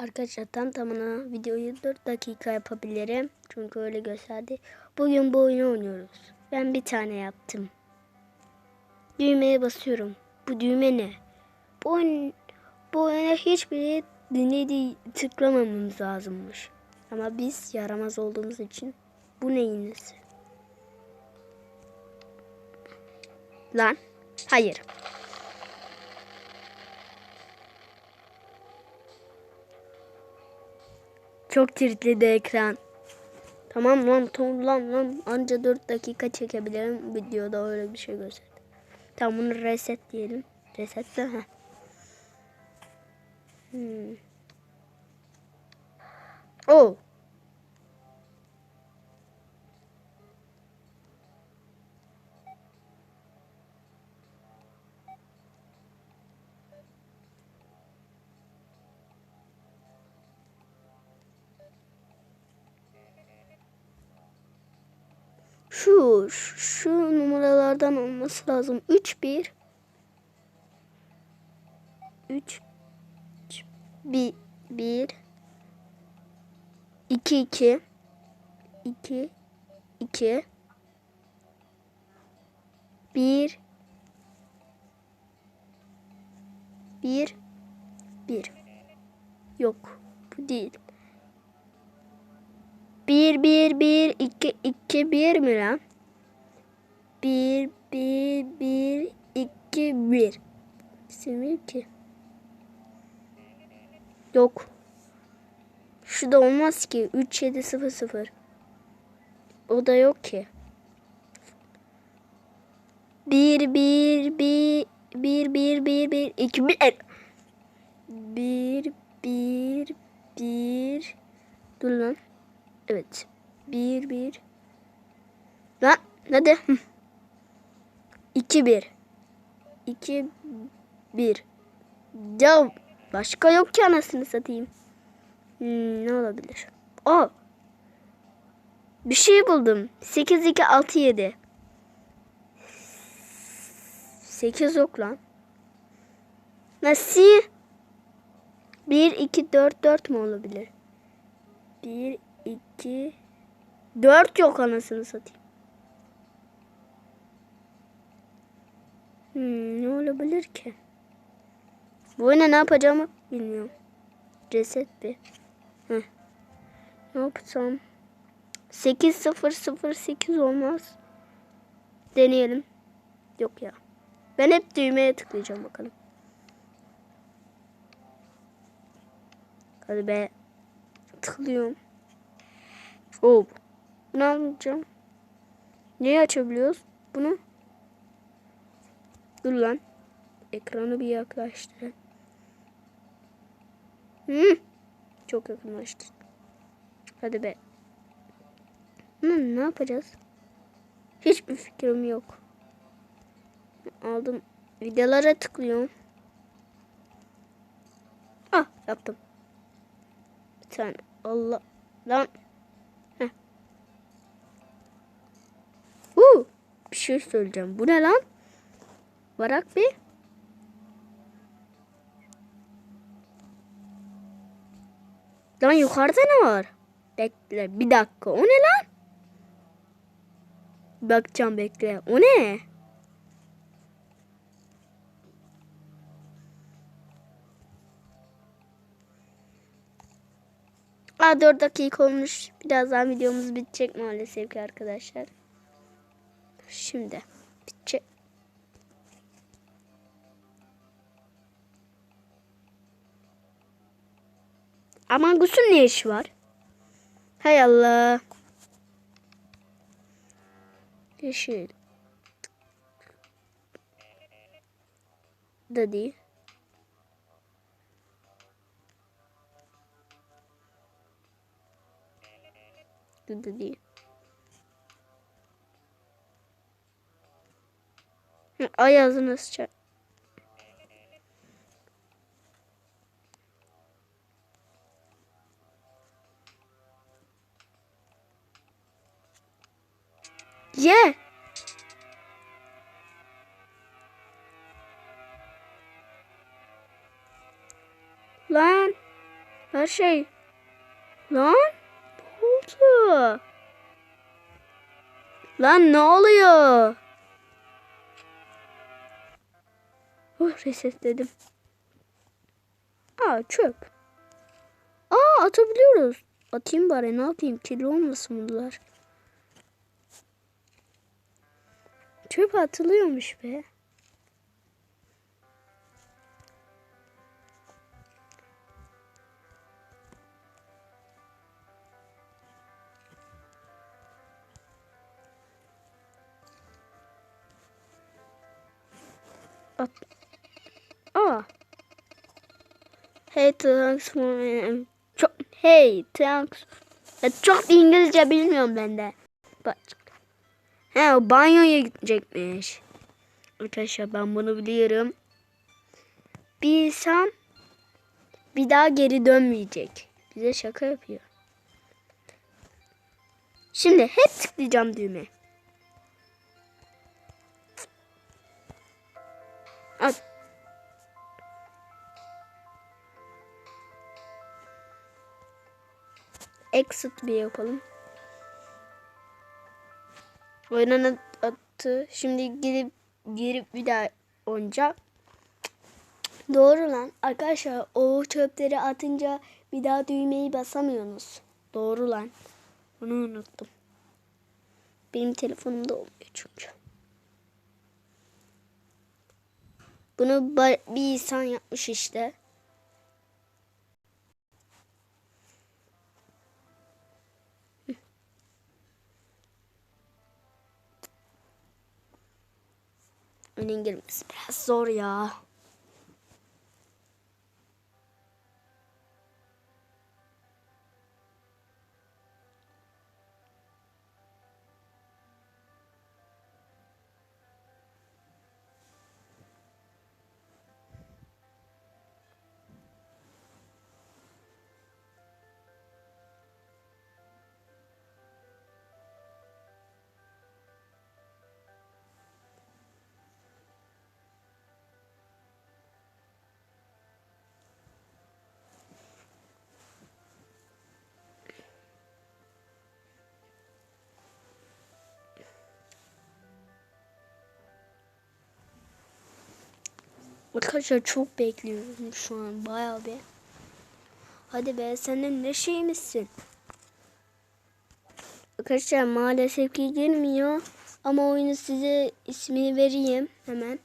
Arkadaşlar tam tamına videoyu 4 dakika yapabilirim. Çünkü öyle gösterdi. Bugün bu oyunu oynuyoruz. Ben bir tane yaptım. Düğmeye basıyorum. Bu düğme ne? Bu, oyun, bu oyuna hiçbiri dinlediği tıklamamamız lazımmış. Ama biz yaramaz olduğumuz için bu neyin nesi? Lan. Hayır. Çok tiritledi ekran. Tamam lan tamam lan lan anca 4 dakika çekebilirim videoda öyle bir şey gösterdi. Tamam bunu reset diyelim. Reset de ha. Hmm. Oh. Şu, şu numaralardan olması lazım. 3 1 3 1 1 2 2 2 2 1 1 1 Yok bu değil. 1 1 1 2 2 1 mi lan? 1 1 1 2 1 İstemiyor ki. Yok. Şu da olmaz ki. 3 7 0 0. O da yok ki. 1 1 1 1 1 1 1 2 1 1 1 1 Dur lan. Evet. Bir bir. Lan hadi. İki bir. İki bir. Ya başka yok ki anasını satayım. Hmm, ne olabilir? Aa. Bir şey buldum. 8 2 6 7. 8 yok lan. Nasıl? 1 2 4 4 mu olabilir? 1 2 4 yok anasını satayım. Hmm, ne olabilir ki? Bu oyuna ne yapacağımı bilmiyorum. Reset bir. Heh. Ne yapsam? 8 0 0 8 olmaz. Deneyelim. Yok ya. Ben hep düğmeye tıklayacağım bakalım. Hadi be. Tıklıyorum. Oh. Bunu almayacağım. Neyi açabiliyoruz? Bunu. Dur lan. Ekranı bir yaklaştır. Hmm. Çok yakınlaştı. Hadi be. Hmm, ne yapacağız? Hiçbir fikrim yok. Aldım. Videolara tıklıyorum. Ah yaptım. Bir tane. Allah. Lan. Uh, bir şey söyleyeceğim. Bu ne lan? Varak bir. Lan yukarıda ne var? Bekle bir dakika. O ne lan? Bakacağım bekle. O ne? Aa 4 dakika olmuş. Birazdan videomuz bitecek maalesef ki arkadaşlar. Şimdi bitecek. Aman Gus'un ne işi var? Hay Allah. Yeşil. Da değil. Da değil. Ay ağzına sıçar. Ye. Lan. Her şey. Lan ne oldu? Lan ne oluyor? Oh reset dedim. Aa çöp. Aa atabiliyoruz. Atayım bari ne yapayım kirli olmasın bunlar. Çöp atılıyormuş be. Hey thanks for çok hey thanks. Ya çok İngilizce bilmiyorum ben de. Bak. He o banyoya gidecekmiş. Arkadaşlar ben bunu biliyorum. Bir insan bir daha geri dönmeyecek. Bize şaka yapıyor. Şimdi hep tıklayacağım düğme. Exit bir yapalım. Oyunun attı. Şimdi gidip girip bir daha oynayacağım. Doğru lan. Arkadaşlar o çöpleri atınca bir daha düğmeyi basamıyorsunuz. Doğru lan. Onu unuttum. Benim telefonumda olmuyor çünkü. Bunu bir insan yapmış işte. Önün girmesi biraz zor ya. Arkadaşlar çok bekliyorum şu an bayağı bir. Hadi be sen ne şeymişsin? Arkadaşlar maalesef ki girmiyor. Ama oyunu size ismini vereyim hemen.